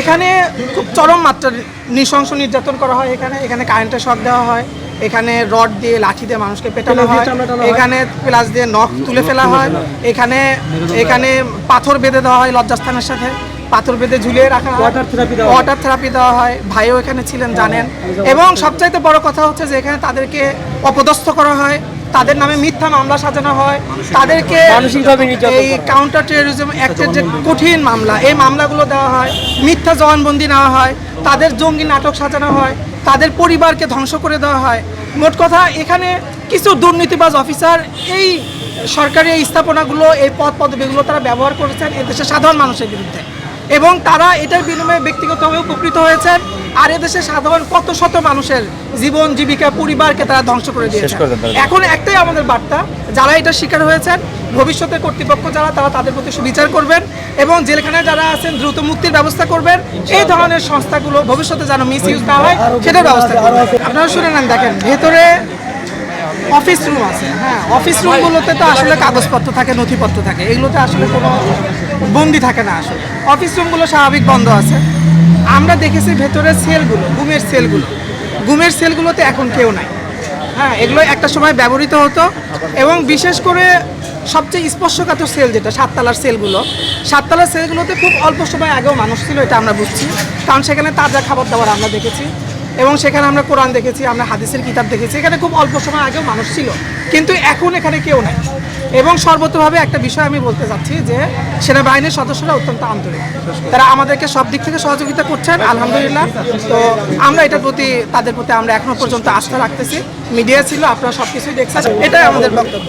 এখানে খুব চরম মাত্রার নৃশংস নির্যাতন করা হয়। এখানে এখানে কারেন্টের শক দেওয়া হয়। এখানে রড দিয়ে লাঠি দিয়ে মানুষকে পেটানো হয়। হয়। এখানে প্লাস দিয়ে নখ তুলে ফেলা হয়। এখানে এখানে পাথর বেঁধে দেওয়া হয় লজ্জাস্থানের সাথে। পাথর বেঁধে ঝুলিয়ে রাখা হয়। হয়। ওয়াটার থেরাপি দেওয়া হয়। ভাইও এখানে ছিলেন জানেন। এবং সবচাইতে বড় কথা হচ্ছে যে এখানে তাদেরকে অপদস্থ করা হয়। তাদের নামে মিথ্যা মামলা সাজানো হয়। তাদেরকে এই কাউন্টার টেরোরিজম অ্যাক্টের যে কঠিন মামলা এই মামলাগুলো দেওয়া হয়। মিথ্যা জবানবন্দি নেওয়া হয়। তাদের জঙ্গি নাটক সাজানো হয়। তাদের পরিবারকে ধ্বংস করে দেওয়া হয়। মোট কথা এখানে কিছু দুর্নীতিবাজ অফিসার এই সরকারি স্থাপনাগুলো এই পদ পদবিগুলো তারা ব্যবহার করেছেন এদেশের সাধারণ মানুষের বিরুদ্ধে। এবং তারা এটার বিনিময়ে ব্যক্তিগতভাবে উপকৃত হয়েছেন। আর এদেশে সাধারণ কত শত মানুষের জীবন জীবিকা পরিবারকে তারা ধ্বংস করে দিয়েছে। এখন একটাই আমাদের বার্তা যারা এটা শিকার হয়েছেন ভবিষ্যতে কর্তৃপক্ষ যারা তারা তাদের প্রতি সুবিচার করবেন এবং জেলখানায় যারা আছেন দ্রুত মুক্তির ব্যবস্থা করবেন। এই ধরনের সংস্থাগুলো ভবিষ্যতে যেন মিস ইউজ না হয় সেটার ব্যবস্থা আপনারা শুনে নেন দেখেন ভেতরে অফিস রুম আছে হ্যাঁ অফিস রুমগুলোতে তো আসলে কাগজপত্র থাকে, নথিপত্র থাকে, এগুলোতে আসলে কোনো বন্দি থাকে না আসলে। অফিস রুমগুলো স্বাভাবিক বন্ধ আছে। আমরা দেখেছি ভেতরে সেলগুলো গুমের সেলগুলো গুমের সেলগুলোতে এখন কেউ নাই। হ্যাঁ এগুলো একটা সময় ব্যবহৃত হতো এবং বিশেষ করে সবচেয়ে স্পর্শকাতর সেল যেটা, সাততলার সেলগুলো সাততলার সেলগুলোতে খুব অল্প সময় আগেও মানুষ ছিল, এটা আমরা বুঝছি। কারণ সেখানে তাজা খাবার দাবার আমরা দেখেছি। এবং সেখানে আমরা কোরআন দেখেছি, আমরা হাদিসের কিতাব দেখেছি। এখানে খুব অল্প সময় আগেও মানুষ ছিল, কিন্তু এখন এখানে কেউ নাই। এবং সর্বতভাবে একটা বিষয় আমি বলতে চাচ্ছি যে, সেনাবাহিনীর সদস্যরা অত্যন্ত আন্তরিক। তারা আমাদেরকে সব দিক থেকে সহযোগিতা করছেন, আলহামদুলিল্লাহ। তো আমরা এটার প্রতি, তাদের প্রতি আমরা এখনও পর্যন্ত আস্থা রাখতেছি। মিডিয়া ছিল, আপনারা সব কিছুই দেখছেন, এটাই আমাদের বক্তব্য।